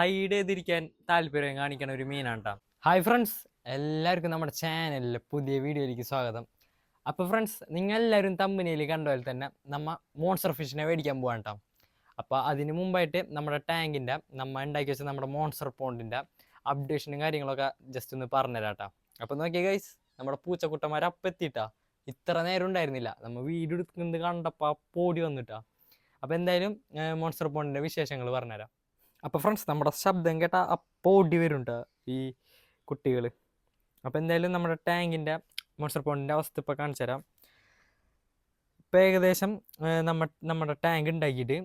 Hide ചെയ്തിരിക്കാൻ താല്പര്യം കാണിക്കണ ഒരു മീനാണ് കേട്ടോ ഹായ് ഫ്രണ്ട്സ് എല്ലാവർക്കും നമ്മുടെ ചാനലിലെ പുതിയ വീഡിയോയിലേക്ക് സ്വാഗതം. അപ്പോൾ ഫ്രണ്ട്സ് നിങ്ങൾ എല്ലാവരും തമ്പനിയിൽ കണ്ട പോലെ തന്നെ നമ്മൾ മോൺസ്റ്റർ ഫിഷിനെ മേടിക്കാൻ പോകാൻ കേട്ടോ അപ്പോൾ അതിന് മുമ്പായിട്ട് നമ്മുടെ ടാങ്കിന്റെ നമ്മൾ ഉണ്ടാക്കി വെച്ച നമ്മുടെ മോൺസ്റ്റർ പോണ്ടിന്റെ അപ്ഡേഷനും കാര്യങ്ങളൊക്കെ ജസ്റ്റ് ഒന്ന് പറഞ്ഞുതരാം കേട്ടോ അപ്പോൾ നോക്കിയ ഗൈസ് നമ്മുടെ പൂച്ചക്കുട്ടന്മാർ അപ്പം എത്തിയിട്ടാ. ഇത്ര നേരം ഉണ്ടായിരുന്നില്ല. നമ്മൾ വീഡിയോ എടുക്കുന്നത് കണ്ടപ്പോൾ പോടി വന്നിട്ടാ അപ്പോൾ എന്തായാലും മോൺസ്റ്റർ പോണ്ടിന്റെ വിശേഷങ്ങൾ പറഞ്ഞുതരാം. അപ്പോൾ ഫ്രണ്ട്സ് നമ്മുടെ ശബ്ദം കേട്ടാൽ അപ്പോൾ ഓടി വരും ട്ടോ ഈ കുട്ടികൾ അപ്പോൾ എന്തായാലും നമ്മുടെ ടാങ്കിന്റെ മോൺസ്റ്റർ പോണ്ടിന്റെ അവസ്ഥ ഇപ്പോൾ കാണിച്ചു തരാം. ഇപ്പോൾ ഏകദേശം നമ്മ നമ്മുടെ ടാങ്ക് ഉണ്ടാക്കിയിട്ട്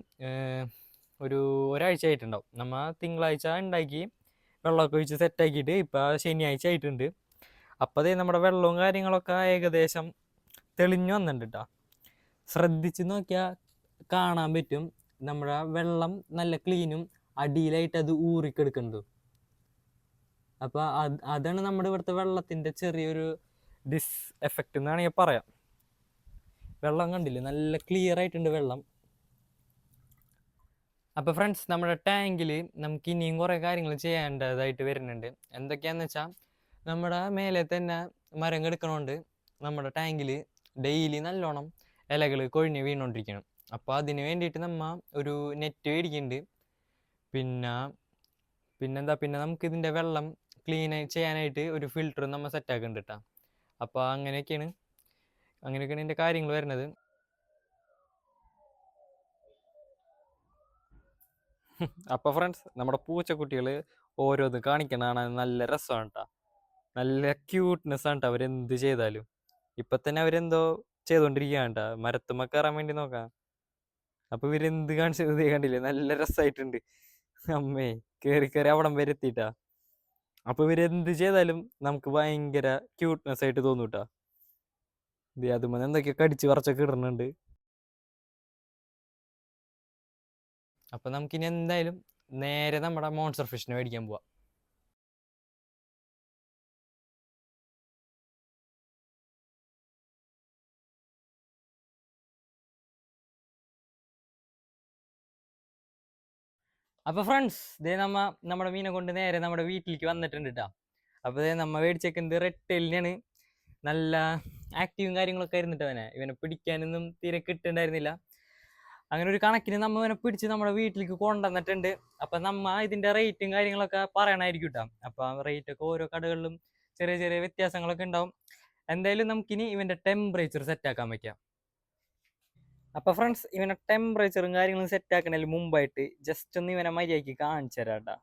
ഒരു ഒരാഴ്ച ആയിട്ടുണ്ടാവും. നമ്മ തിങ്കളാഴ്ച ഉണ്ടാക്കി വെള്ളമൊക്കെ ഒഴിച്ച് സെറ്റാക്കിയിട്ട് ഇപ്പോൾ ശനിയാഴ്ച ആയിട്ടുണ്ട്. അപ്പോൾ അതേ നമ്മുടെ വെള്ളവും കാര്യങ്ങളൊക്കെ ഏകദേശം തെളിഞ്ഞു വന്നിട്ടുണ്ട് കേട്ടോ ശ്രദ്ധിച്ച് നോക്കിയാൽ കാണാൻ പറ്റും. നമ്മുടെ വെള്ളം നല്ല ക്ലീനും അടിയിലായിട്ട് അത് ഊറിക്കെടുക്കുന്നത് അപ്പോൾ അത് അതാണ് നമ്മുടെ ഇവിടുത്തെ വെള്ളത്തിന്റെ ചെറിയൊരു ഡിസ് എഫക്റ്റ് എന്ന് വേണമെങ്കിൽ പറയാം. വെള്ളം കണ്ടില്ലേ? നല്ല ക്ലിയർ ആയിട്ടുണ്ട് വെള്ളം. അപ്പോൾ ഫ്രണ്ട്സ് നമ്മുടെ ടാങ്കിൽ നമുക്ക് ഇനിയും കുറേ കാര്യങ്ങൾ ചെയ്യേണ്ടതായിട്ട് വരുന്നുണ്ട്. എന്തൊക്കെയാന്ന് വെച്ചാൽ നമ്മുടെ മേലെ തന്നെ മരം കെടുക്കണോണ്ട് നമ്മുടെ ടാങ്കിൽ ഡെയിലി നല്ലോണം ഇലകൾ കൊഴിഞ്ഞ് വീണുകൊണ്ടിരിക്കണം അപ്പോൾ അതിന് വേണ്ടിയിട്ട് നമ്മ ഒരു നെറ്റ് മേടിക്കുന്നുണ്ട് പിന്നെ പിന്നെന്താ പിന്നെ നമുക്ക് ഇതിന്റെ വെള്ളം ക്ലീൻ ചെയ്യാനായിട്ട് ഒരു ഫിൽറ്ററും നമ്മൾ സെറ്റ് ആക്കുന്നുണ്ട് കേട്ടോ അപ്പോൾ അങ്ങനെയൊക്കെയാണ് അങ്ങനെയൊക്കെയാണ് ഇതിന്റെ കാര്യങ്ങൾ വരുന്നത്. അപ്പോൾ ഫ്രണ്ട്സ് നമ്മുടെ പൂച്ചക്കുട്ടികൾ ഓരോന്ന് കാണിക്കണതാണ് നല്ല രസമാണ് കേട്ടോ നല്ല ക്യൂട്ട്നെസ് ആണ് കേട്ടോ അവരെന്ത് ചെയ്താലും. ഇപ്പം തന്നെ അവരെന്തോ ചെയ്തുകൊണ്ടിരിക്കുകയാണ് കേട്ടോ മരത്തുമ്മ കയറാൻ വേണ്ടി നോക്കാം. അപ്പോൾ ഇവരെന്ത് കാണിച്ചത് കണ്ടില്ലേ? നല്ല രസമായിട്ടുണ്ട് അമ്മേ കേറി കയറി അവിടം വരെ എത്തിയിട്ടാ. ഇവർ ഇവരെന്ത് ചെയ്താലും നമുക്ക് ഭയങ്കര ക്യൂട്ട്നെസ് ആയിട്ട് തോന്നൂട്ടാ. ഇത് അതുമ്പോൾ എന്തൊക്കെയോ കടിച്ച് പറിച്ചൊക്കെ ഇടുന്നുണ്ട്. അപ്പോൾ നമുക്കിനി എന്തായാലും നേരെ നമ്മുടെ മോൺസ്റ്റർ ഫിഷിനെ മേടിക്കാൻ പോവാം. അപ്പോൾ ഫ്രണ്ട്സ് ഇതേ നമ്മ നമ്മുടെ മീനെ കൊണ്ട് നേരെ നമ്മുടെ വീട്ടിലേക്ക് വന്നിട്ടുണ്ട് കേട്ടോ അപ്പൊ ഇതേ നമ്മ മേടിച്ചേക്കുന്നത് റെഡ് ടെല്ലിനാണ് നല്ല ആക്റ്റീവും കാര്യങ്ങളൊക്കെ ആയിരുന്നിട്ട് അവനെ. ഇവനെ പിടിക്കാനൊന്നും തീരെ കിട്ടുന്നുണ്ടായിരുന്നില്ല അങ്ങനെ ഒരു കണക്കിന് നമ്മ ഇവനെ പിടിച്ച് നമ്മുടെ വീട്ടിലേക്ക് കൊണ്ടുവന്നിട്ടുണ്ട്. അപ്പൊ നമ്മ ഇതിന്റെ റേറ്റും കാര്യങ്ങളൊക്കെ പറയണമായിരിക്കും കേട്ടോ അപ്പൊ റേറ്റ് ഒക്കെ ഓരോ കടകളിലും ചെറിയ ചെറിയ വ്യത്യാസങ്ങളൊക്കെ ഉണ്ടാവും. എന്തായാലും നമുക്കിനി ഇവന്റെ ടെമ്പറേച്ചർ സെറ്റ് ആക്കാൻ വയ്ക്കാം അപ്പൊ ഫ്രണ്ട്സ് ഇവനെ ടെമ്പറേച്ചറും കാര്യങ്ങളും സെറ്റ് ആക്കണതിന് മുമ്പായിട്ട് ജസ്റ്റ് ഒന്ന് ഇവനെ മര്യാദയ്ക്ക് കാണിച്ചു തരാട്ടാ.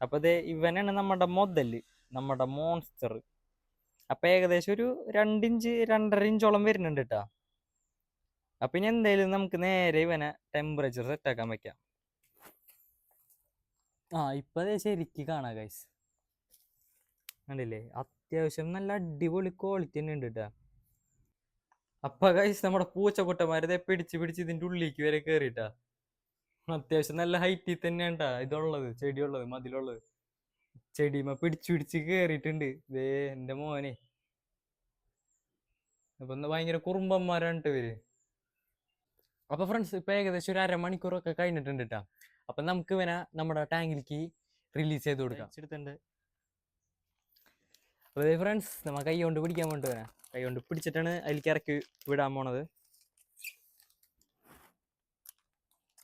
അപ്പൊ ഇത് ഇവനാണ് നമ്മുടെ മുതൽ നമ്മുടെ മോൺസ്റ്റർ അപ്പൊ ഏകദേശം ഒരു രണ്ടിഞ്ച് രണ്ടര ഇഞ്ചോളം വരുന്നുണ്ട് കേട്ടാ അപ്പൊ ഇനി എന്തായാലും നമുക്ക് നേരെ ഇവനെ ടെമ്പറേച്ചർ സെറ്റ് ആക്കാൻ വെക്കാം. ആ ഇപ്പൊ ശരിക്ക് കാണാം ഗൈസ് കണ്ടില്ലേ? അത്യാവശ്യം നല്ല അടിപൊളി ക്വാളിറ്റി തന്നെ ഉണ്ട് കേട്ടാ അപ്പൊ ഗൈസ് നമ്മുടെ പൂച്ചക്കുട്ടന്മാരെ പിടിച്ച് പിടിച്ച് ഇതിന്റെ ഉള്ളിലേക്ക് വരെ കേറിട്ടാ അത്യാവശ്യം നല്ല ഹൈറ്റിൽ തന്നെയാണ് ട്ടാ ഇതുള്ളത് ചെടിയുള്ളത് മതിലുള്ളത്. ചെടിമ പിടിച്ച് പിടിച്ച് കേറിയിട്ടുണ്ട്. ദേ എന്റെ മോനെ. അപ്പൊ എന്താ ഭയങ്കര കുറുമ്പന്മാരാണ് ഇവർ. അപ്പൊ ഫ്രണ്ട്സ് ഇപ്പൊ ഏകദേശം ഒരു അരമണിക്കൂറൊക്കെ കഴിഞ്ഞിട്ടുണ്ട് കേട്ടാ അപ്പൊ നമുക്ക് ഇവനെ നമ്മുടെ ടാങ്കിലേക്ക് റിലീസ് ചെയ്ത് കൊടുക്കാം. എടുത്തിട്ടുണ്ട്. അപ്പൊ ഫ്രണ്ട്സ് നമ്മൾ കൈ കൊണ്ട് പിടിക്കാൻ വേണ്ടി വരാം കൈ കൊണ്ട് പിടിച്ചിട്ടാണ് അതിലേക്ക് ഇറക്കി വിടാൻ പോണത്.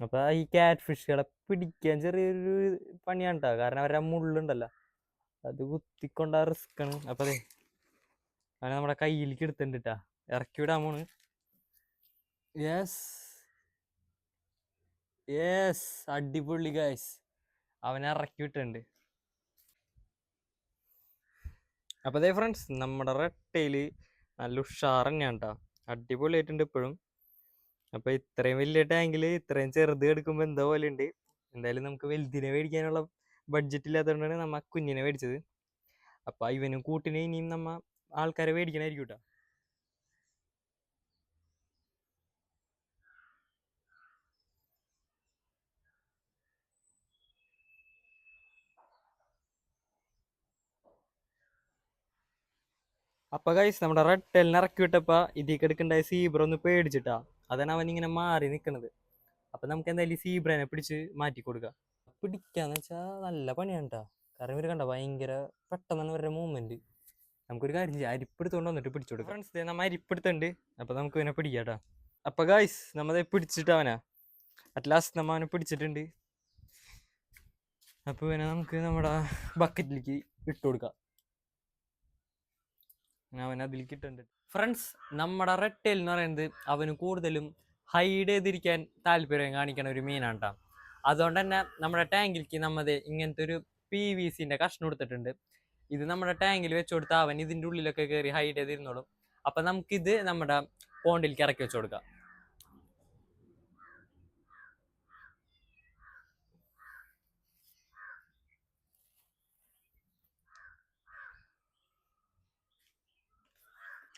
അപ്പൊ ഈ കാറ്റ് ഫിഷുകളെ പിടിക്കാൻ ചെറിയൊരു പണിയാണ് ട്ടോ. കാരണം അവരുടെ മുള്ളുണ്ടല്ലോ. അത് കുത്തിക്കൊണ്ട റിസ്ക് ആണ്. അപ്പൊ അതെ അവനെ നമ്മുടെ കയ്യിലേക്ക് എടുത്തിട്ടുണ്ട് ട്ടാ. ഇറക്കി വിടാൻ പോണ്. യെസ് യെസ് അടിപൊളി ഗായ്സ് അവനെ ഇറക്കി വിട്ടിട്ടുണ്ട്. അപ്പോൾ അതേ ഫ്രണ്ട്സ് നമ്മുടെ റെട്ടയിൽ നല്ല ഉഷാർ തന്നെയാണ് കേട്ടോ അടിപൊളിയായിട്ടുണ്ട് ഇപ്പോഴും. അപ്പോൾ ഇത്രയും വലിയ ടാങ്കിൽ ഇത്രയും ചെറുത് എടുക്കുമ്പോൾ എന്തോ പോലെ ഉണ്ട് എന്തായാലും നമുക്ക് വലുതിനെ മേടിക്കാനുള്ള ബഡ്ജറ്റ് ഇല്ലാത്തതുകൊണ്ടാണ് നമ്മ കുഞ്ഞിനെ മേടിച്ചത്. അപ്പോൾ ഇവനും കൂട്ടിന് ഇനിയും നമ്മ ആൾക്കാരെ മേടിക്കണമായിരിക്കും കേട്ടോ അപ്പൊ ഗൈസ് നമ്മുടെ റെഡ് ടെല്ലിനെ ഇറക്കി വിട്ടപ്പോ ഇതിക്ക് എടുക്കണ്ടായ സീബ്ര ഒന്ന് പേടിച്ചിട്ടാ. അതാണ് അവൻ ഇങ്ങനെ മാറി നിൽക്കുന്നത് അപ്പൊ നമുക്ക് എന്തായാലും സീബ്രനെ പിടിച്ച് മാറ്റി കൊടുക്കാം. പിടിക്കാന്ന് വെച്ചാൽ നല്ല പണിയാണ് കേട്ടോ കാരണം ഇവർ കണ്ട ഭയങ്കര പെട്ടെന്നാണ് ഇവരുടെ മൂവ്മെന്റ് നമുക്കൊരു കാര്യം ചെയ്യാം അരിപ്പെടുത്തോണ്ട് വന്നിട്ട് പിടിച്ചു കൊടുക്കാം. ഫ്രണ്ട്സ് നമ്മ അരിപ്പെടുത്തുണ്ട് അപ്പൊ നമുക്ക് ഇവനെ പിടിക്കാട്ടാ കേട്ടോ അപ്പൊ ഗായ്സ് നമ്മളെ പിടിച്ചിട്ട് അവനാ. അറ്റ് ലാസ്റ്റ് നമ്മ അവനെ പിടിച്ചിട്ടുണ്ട്. അപ്പൊ ഇവനെ നമുക്ക് നമ്മുടെ ബക്കറ്റിലേക്ക് ഇട്ട് കൊടുക്കാം. അവൻ അതിലേക്ക് ഇട്ടുണ്ട് ഫ്രണ്ട്സ് നമ്മുടെ റെഡ് ടെയിൽ എന്ന് പറയുന്നത് അവന് കൂടുതലും ഹൈഡ് ചെയ്തിരിക്കാൻ താല്പര്യം കാണിക്കണ ഒരു മീനാണ് കേട്ടോ അതുകൊണ്ട് തന്നെ നമ്മുടെ ടാങ്കിലേക്ക് നമ്മത് ഇങ്ങനത്തെ ഒരു പി വി സിന്റെ കഷ്ണം കൊടുത്തിട്ടുണ്ട്. ഇത് നമ്മുടെ ടാങ്കിൽ വെച്ച് കൊടുത്താൽ അവൻ ഇതിന്റെ ഉള്ളിലൊക്കെ കയറി ഹൈഡ് ചെയ്തിരുന്നോളും. അപ്പൊ നമുക്കിത് നമ്മുടെ പോണ്ടിലേക്ക് ഇറക്കി വെച്ച് കൊടുക്കാം.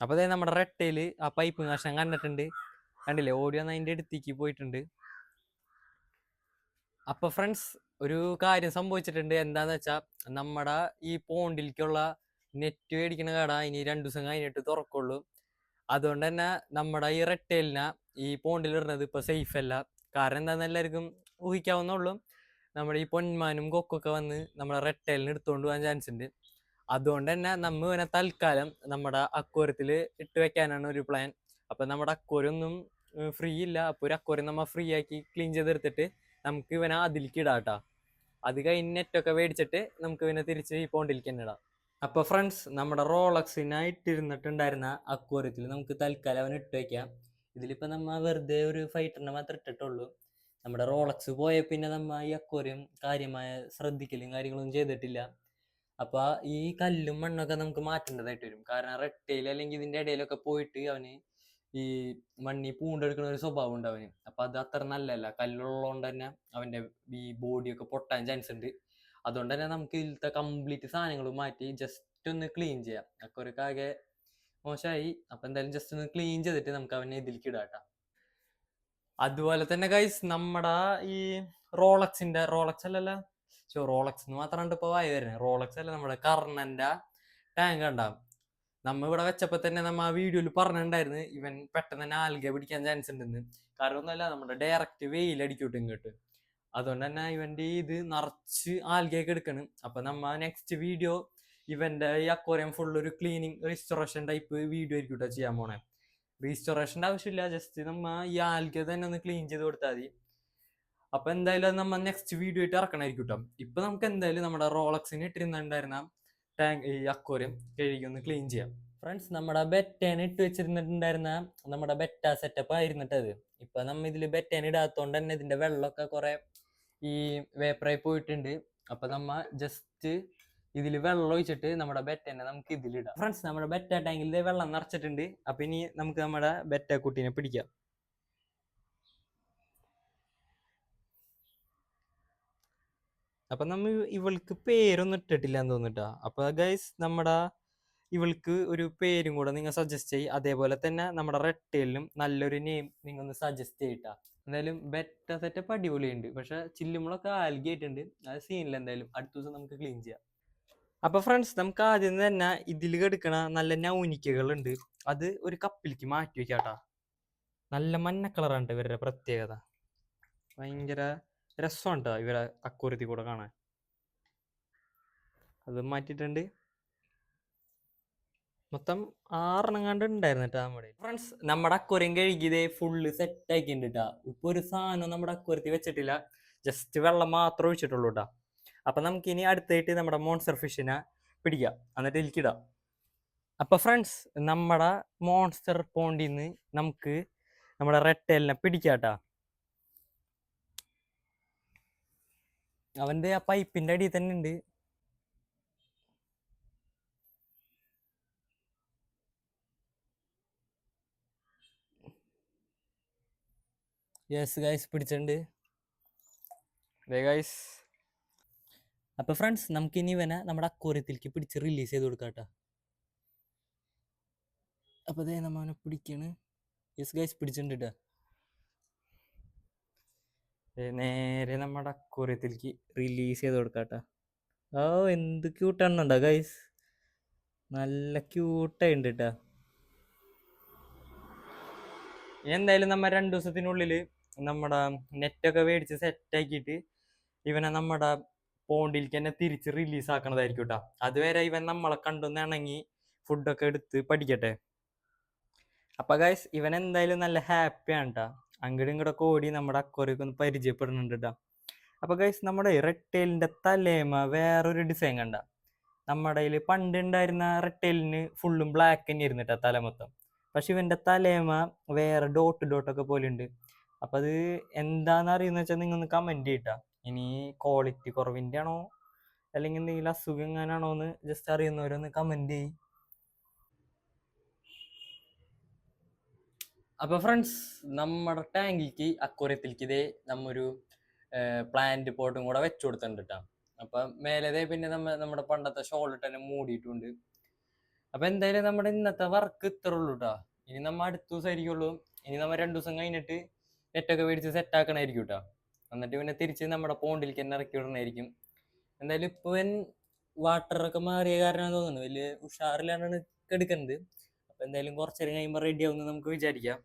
അപ്പോൾ അതായത് നമ്മുടെ റെട്ടയിൽ ആ പൈപ്പ് നാശം കണ്ടിട്ടുണ്ട്. കണ്ടില്ലേ? ഓടി അതിന്റെ അടുത്തേക്ക് പോയിട്ടുണ്ട്. അപ്പോൾ ഫ്രണ്ട്സ് ഒരു കാര്യം സംഭവിച്ചിട്ടുണ്ട്. എന്താന്ന് വെച്ചാൽ നമ്മുടെ ഈ പോണ്ടിലേക്കുള്ള നെറ്റ് മേടിക്കണ കട ഇനി രണ്ടു ദിവസം കഴിഞ്ഞിട്ട് തുറക്കുള്ളൂ. അതുകൊണ്ട് തന്നെ നമ്മുടെ ഈ റെട്ടേലിനെ ഈ പോണ്ടിൽ ഇടുന്നത് ഇപ്പോൾ സേഫ് അല്ല. കാരണം എന്താണെന്ന് എല്ലാവർക്കും ഊഹിക്കാവുന്നുള്ളൂ നമ്മുടെ ഈ പൊന്മാനും കൊക്കൊക്കെ വന്ന് നമ്മുടെ റെട്ടേലിന് എടുത്തുകൊണ്ട് പോകാൻ ചാൻസ് ഉണ്ട്. അതുകൊണ്ട് തന്നെ നമ്മ ഇവനെ തൽക്കാലം നമ്മുടെ അക്വരത്തിൽ ഇട്ട് വെക്കാനാണ് ഒരു പ്ലാൻ അപ്പം നമ്മുടെ അക്കൂരൊന്നും ഫ്രീ ഇല്ല. അപ്പോൾ ഒരു അക്വരം നമ്മ ഫ്രീ ആക്കി ക്ലീൻ ചെയ്തെടുത്തിട്ട് നമുക്ക് ഇവനെ അതിലേക്ക് ഇടാം കേട്ടോ അത് കഴിഞ്ഞ് നെറ്റൊക്കെ മേടിച്ചിട്ട് നമുക്ക് ഇവനെ തിരിച്ച് ഈ പോണ്ടിലേക്ക് തന്നെ ഇടാം. അപ്പോൾ ഫ്രണ്ട്സ് നമ്മുടെ റോളക്സിനായിട്ടിരുന്നിട്ടുണ്ടായിരുന്ന അക്വരത്തിൽ നമുക്ക് തൽക്കാലം അവൻ ഇട്ട് വെക്കാം. ഇതിലിപ്പോൾ നമ്മ വെറുതെ ഒരു ഫൈറ്ററിനെ മാത്രം ഇട്ടിട്ടുള്ളൂ. നമ്മുടെ റോളക്സ് പോയ പിന്നെ നമ്മ ഈ അക്കൂരം കാര്യമായ ശ്രദ്ധിക്കലും കാര്യങ്ങളൊന്നും ചെയ്തിട്ടില്ല. അപ്പൊ ഈ കല്ലും മണ്ണൊക്കെ നമുക്ക് മാറ്റേണ്ടതായിട്ട് വരും. കാരണം റെട്ടയിൽ അല്ലെങ്കിൽ ഇതിന്റെ ഇടയിലൊക്കെ പോയിട്ട് അവന് ഈ മണ്ണി പൂണ്ടെടുക്കുന്ന ഒരു സ്വഭാവം ഉണ്ട് അവന്. അപ്പൊ അത് അത്ര നല്ലതല്ല. കല്ലുള്ളതുകൊണ്ട് തന്നെ അവന്റെ ഈ ബോഡിയൊക്കെ പൊട്ടാൻ ചാൻസ് ഉണ്ട്. അതുകൊണ്ട് തന്നെ നമുക്ക് ഇതിലത്തെ കംപ്ലീറ്റ് സാധനങ്ങൾ മാറ്റി ജസ്റ്റ് ഒന്ന് ക്ലീൻ ചെയ്യാം. അക്കൊരൊക്കെ ആകെ മോശമായി. അപ്പൊ എന്തായാലും ജസ്റ്റ് ഒന്ന് ക്ലീൻ ചെയ്തിട്ട് നമുക്ക് അവനെ ഇതിലേക്ക് ഇടാട്ടാ അതുപോലെ തന്നെ ഗൈസ് നമ്മുടെ ഈ റോളക്സിന്റെ റോളക്സ് അല്ലല്ല? പക്ഷെ റോളക്സ്. മാത്രമാണ് ഇപ്പൊ വായി വരുന്നത് റോളക്സ് അല്ല നമ്മുടെ കർണന്റെ ടാങ്ക് ഉണ്ടാവും നമ്മ ഇവിടെ വെച്ചപ്പോൾ തന്നെ നമ്മ ആ വീഡിയോയിൽ പറഞ്ഞിട്ടുണ്ടായിരുന്നു ഇവൻ പെട്ടെന്ന് തന്നെ ആൽഗ പിടിക്കാൻ ചാൻസ് ഉണ്ടെന്ന്. കാരണം ഒന്നുമല്ല നമ്മുടെ ഡയറക്റ്റ് വെയിൽ അടിക്കൂട്ടും ഇങ്ങോട്ട്. അതുകൊണ്ട് തന്നെ ഇവന്റെ ഇത് നിറച്ച് ആൽഗയൊക്കെ എടുക്കണം. അപ്പൊ നമ്മ നെക്സ്റ്റ് വീഡിയോ ഇവന്റെ ഈ അക്വറിയം ഫുൾ ഒരു ക്ലീനിങ് റിസ്റ്റോറേഷൻ ടൈപ്പ് വീഡിയോ ആയിരിക്കും ചെയ്യാൻ പോണേ. റീസ്റ്റോറേഷന്റെ ആവശ്യമില്ല ജസ്റ്റ് നമ്മ ഈ ആൽഗ തന്നെ ഒന്ന് ക്ലീൻ ചെയ്ത് കൊടുത്താൽ മതി. അപ്പൊ എന്തായാലും നമ്മൾ നമ്മ നെക്സ്റ്റ് വീഡിയോ ആയിട്ട് ഇറക്കണായിരിക്കും കേട്ടോ ഇപ്പൊ നമുക്ക് എന്തായാലും നമ്മുടെ റോളക്സിന് ഇട്ടിരുന്നുണ്ടായിരുന്ന ടാങ്ക് ഈ അക്വറിയം കഴുകി ഒന്ന് ക്ലീൻ ചെയ്യാം. ഫ്രണ്ട്സ് നമ്മുടെ ബെറ്റേന് ഇട്ട് വെച്ചിരുന്നിട്ടുണ്ടായിരുന്ന നമ്മുടെ ബെറ്റ സെറ്റപ്പ് ആയിരുന്നിട്ടത് ഇപ്പൊ നമ്മ ഇതിൽ ബെറ്റേൻ ഇടാത്തോണ്ട് തന്നെ ഇതിന്റെ വെള്ളമൊക്കെ കുറെ ഈ വേപ്പറായി പോയിട്ടുണ്ട്. അപ്പൊ നമ്മ ജസ്റ്റ് ഇതിൽ വെള്ളം ഒഴിച്ചിട്ട് നമ്മുടെ ബെറ്റനെ നമുക്ക് ഇതിലിടാം. ഫ്രണ്ട്സ് നമ്മുടെ ബെറ്റ ടാങ്കിൽ വെള്ളം നിറച്ചിട്ടുണ്ട്. അപ്പൊ ഇനി നമുക്ക് നമ്മുടെ ബെറ്റ കുട്ടീനെ പിടിക്കാം. അപ്പൊ നമ്മ ഇവൾക്ക് പേരൊന്നും ഇട്ടിട്ടില്ല എന്ന് തോന്നിട്ടാ അപ്പൊ ഗൈസ് നമ്മുടെ ഇവൾക്ക് ഒരു പേരും കൂടെ നിങ്ങൾ സജസ്റ്റ് ചെയ്യും. അതേപോലെ തന്നെ നമ്മുടെ റെട്ടേലിനും നല്ലൊരു നെയിം നിങ്ങൾ ഒന്ന് സജസ്റ്റ് ചെയ്യട്ടാ എന്തായാലും ബെറ്റർ സെറ്റപ്പ് അടിപൊളിയുണ്ട്. പക്ഷെ ചില്ലുമുളൊക്കെ ആൽഗി ആയിട്ടുണ്ട്. അത് സീനില്ല എന്തായാലും അടുത്ത ദിവസം നമുക്ക് ക്ലീൻ ചെയ്യാം. അപ്പൊ ഫ്രണ്ട്സ് നമുക്ക് ആദ്യം തന്നെ ഇതിൽ കെടുക്കണ നല്ല നൗനിക്കകളുണ്ട്. അത് ഒരു കപ്പിലേക്ക് മാറ്റി വെക്കാട്ടാ. നല്ല മഞ്ഞ കളറാണ് ഇവരുടെ പ്രത്യേകത. ഭയങ്കര രസമുണ്ട് ഇവരെ അക്കുരുതി കൂടെ കാണാൻ? അത് മാറ്റിയിട്ടുണ്ട്. മൊത്തം ആറെണ്ണം കണ്ട് ഉണ്ടായിരുന്നു കേട്ടോ നമ്മുടെ ഫ്രണ്ട്സ് നമ്മുടെ അക്കുരം കഴുകിയതേ ഫുള്ള് സെറ്റ് കേട്ടോ ഇപ്പൊ ഒരു സാധനം നമ്മുടെ അക്കുരത്തി വെച്ചിട്ടില്ല. ജസ്റ്റ് വെള്ളം മാത്രം ഒഴിച്ചിട്ടുള്ളൂ കേട്ടോ അപ്പൊ നമുക്ക് ഇനി അടുത്തായിട്ട് നമ്മുടെ മോൺസർ ഫിഷിനെ പിടിക്കാം. എന്നിട്ട് ഇരിക്കിട അപ്പൊ ഫ്രണ്ട്സ് നമ്മുടെ മോൺസ്റ്റർ പോണ്ടിന്ന് നമുക്ക് നമ്മുടെ റെഡ് ടെയിലിനെ പിടിക്കാം പിടിക്കാട്ടാ. അവന്റെ ആ പൈപ്പിന്റെ അടിയിൽ തന്നെ ഉണ്ട്. യെസ് ഗൈസ് പിടിച്ചിട്ടുണ്ട്. ഗൈസ് അപ്പൊ ഫ്രണ്ട്സ് നമുക്ക് ഇനി ഇവനെ നമ്മുടെ അക്കോറിയത്തിലേക്ക് പിടിച്ച് റിലീസ് ചെയ്ത് കൊടുക്കാം കേട്ടോ. അപ്പൊ അതേ നമ്മ അവനെ പിടിക്കാണ്. യെസ് ഗൈസ് പിടിച്ചിട്ടുണ്ട് ട്ടാ. നേരെ നമ്മുടെ അക്കൂറിയത്തിലേക്ക് റിലീസ് ചെയ്ത് കൊടുക്കാട്ടോ. ഓ എന്ത് ക്യൂട്ടാണുണ്ടോ ഗൈസ് നല്ല ക്യൂട്ടായിട്ടുണ്ട് കേട്ടോ എന്തായാലും നമ്മൾ രണ്ട് ദിവസത്തിനുള്ളിൽ നമ്മുടെ നെറ്റൊക്കെ മേടിച്ച് സെറ്റാക്കിയിട്ട് ഇവനെ നമ്മുടെ പോണ്ടിലേക്ക് തന്നെ തിരിച്ച് റിലീസ് ആക്കണതായിരിക്കും കേട്ടോ അതുവരെ ഇവൻ നമ്മളെ കണ്ടുനിണങ്ങി ഫുഡൊക്കെ എടുത്ത് പഠിക്കട്ടെ. അപ്പൊ ഗൈസ് ഇവൻ എന്തായാലും നല്ല ഹാപ്പിയാണ് കേട്ടോ അങ്ങോട്ടും ഇങ്ങോട്ടൊക്കെ ഓടി നമ്മുടെ അക്കോറിയൊക്കെ ഒന്ന് പരിചയപ്പെടുന്നുണ്ട് കേട്ടോ അപ്പൊ ഗൈസ് നമ്മുടെ റെട്ടേലിന്റെ തലേമ വേറൊരു ഡിസൈൻ കണ്ട. നമ്മുടെ കയ്യിൽ പണ്ട് ഉണ്ടായിരുന്ന റെട്ടേലിന് ഫുള്ളും ബ്ലാക്ക് തന്നെ ഇരുന്നിട്ടാ തല മൊത്തം. പക്ഷെ ഇവന്റെ തലേമ വേറെ ഡോട്ട് ഡോട്ടൊക്കെ പോലെ ഉണ്ട് അപ്പൊ അത് എന്താന്ന് അറിയുന്ന വെച്ചാൽ നിങ്ങൾ ഒന്ന് കമന്റ് ചെയ്യട്ടാ. ഇനി ക്വാളിറ്റി കുറവിന്റെ ആണോ അല്ലെങ്കിൽ എന്തെങ്കിലും അസുഖം എങ്ങനെയാണോ എന്ന് ജസ്റ്റ് അറിയുന്നവരൊന്ന് കമന്റ് ചെയ്യും. അപ്പൊ ഫ്രണ്ട്സ് നമ്മുടെ ടാങ്കിക്ക് അക്വറിയത്തിലേക്ക് ഇതേ നമ്മൊരു പ്ലാന്റ് പോട്ടും കൂടെ വെച്ചു കൊടുത്തിട്ടുണ്ട് കേട്ടോ അപ്പൊ മേലതേ പിന്നെ നമ്മ നമ്മുടെ പണ്ടത്തെ ഷോളിട്ട് തന്നെ മൂടിയിട്ടുണ്ട്. അപ്പൊ എന്തായാലും നമ്മുടെ ഇന്നത്തെ വർക്ക് ഇത്ര ഉള്ളൂ കേട്ടോ ഇനി നമ്മ അടുത്ത ദിവസം ആയിരിക്കുള്ളൂ. ഇനി നമ്മ രണ്ടു ദിവസം കഴിഞ്ഞിട്ട് നെറ്റൊക്കെ മേടിച്ച് സെറ്റ് ആക്കണായിരിക്കും കേട്ടോ എന്നിട്ട് പിന്നെ തിരിച്ച് നമ്മുടെ പോണ്ടിലേക്ക് തന്നെ ഇറക്കി വിടണമായിരിക്കും എന്തായാലും ഇപ്പൊ വാട്ടർ ഒക്കെ മാറിയ കാരണം തോന്നുന്നു. വലിയ ഉഷാറിലാണ് എടുക്കുന്നത് അപ്പൊ എന്തായാലും കുറച്ചേരം കഴിയുമ്പോൾ റെഡി ആവുമെന്ന് നമുക്ക് വിചാരിക്കാം.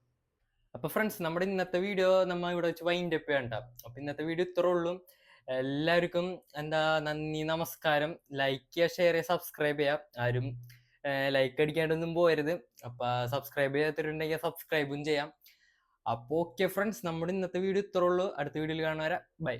അപ്പോൾ ഫ്രണ്ട്സ് നമ്മുടെ ഇന്നത്തെ വീഡിയോ നമ്മൾ ഇവിടെ വെച്ച് വൈൻഡ് അപ്പ് ചെയ്യണ്ട അപ്പോൾ ഇന്നത്തെ വീഡിയോ ഇത്രേ ഉള്ളൂ. എല്ലാവർക്കും എന്താ നന്ദി നമസ്കാരം. ലൈക്ക് ചെയ്യുക ഷെയർ ചെയ്യുക സബ്സ്ക്രൈബ് ചെയ്യുക. ആരും ലൈക്ക് അടിക്കാണ്ടൊന്നും പോകരുത് അപ്പോൾ സബ്സ്ക്രൈബ് ചെയ്യാത്തിട്ടുണ്ടെങ്കിൽ സബ്സ്ക്രൈബും ചെയ്യാം. അപ്പോൾ ഓക്കെ ഫ്രണ്ട്സ് നമ്മുടെ ഇന്നത്തെ വീഡിയോ ഇത്രേ ഉള്ളൂ. അടുത്ത വീഡിയോയിൽ കാണുന്നവരെ ബൈ